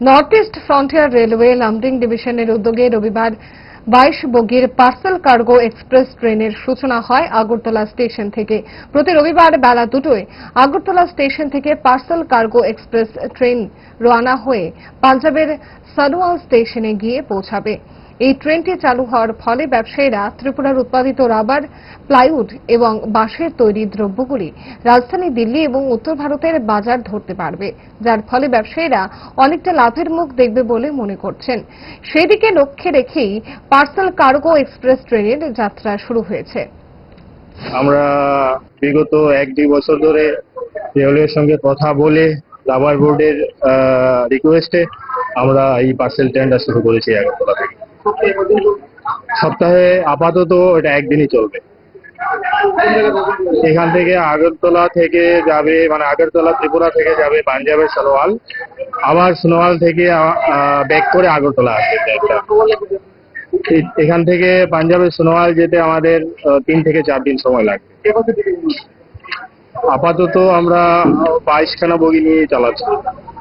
North east frontier railway Lumding ডিভিশনের উদ্যোগে রবিবার বাইশ বগির পার্সেল কার্গো এক্সপ্রেস ট্রেনের সূচনা হয় আগরতলা স্টেশন থেকে। প্রতি রবিবার বেলা দুটোয় আগরতলা স্টেশন থেকে পার্সেল কার্গো এক্সপ্রেস ট্রেন রওনা হয়ে পাঞ্জাবের সানুয়াল স্টেশনে গিয়ে পৌঁছাবে। এই ট্রেনটি চালু হওয়ার ফলে ব্যবসায়ীরা ত্রিপুরার উৎপাদিত রাবার প্লাইউড এবং বাঁশের তৈরি দ্রব্যগুলি রাজধানী দিল্লি এবং উত্তর ভারতের বাজার ধরতে পারবে। যার ফলে ব্যবসায়ীরা অনেকটা লাভের মুখ দেখবে বলে মনে করছেন। সেদিকে লক্ষ্যে রেখেই পার্সেল কার্গো এক্সপ্রেস ট্রেনের যাত্রা শুরু হয়েছে। আমরা বিগত এক দুই বছর ধরে রেলওয়ের সঙ্গে কথা বলে রাবার বোর্ডের রিকোয়েস্টে আমরা এই পার্সেল ট্রেনটা শুরু করেছি আগরতলা থেকে। সপ্তাহে আপাতত এটা একদিনই চলবে। এখান থেকে আগরতলা থেকে যাবে মানে আগরতলা ত্রিপুরা থেকে যাবে পাঞ্জাবের সনোয়াল আবার সনোয়াল থেকে ব্যাক করে আগরতলা আসবে। এখান থেকে পাঞ্জাবের সোনোয়াল যেতে আমাদের তিন থেকে চার দিন সময় লাগবে। আপাতত আমরা বাইশখানা বগি নিয়ে চালাচ্ছি।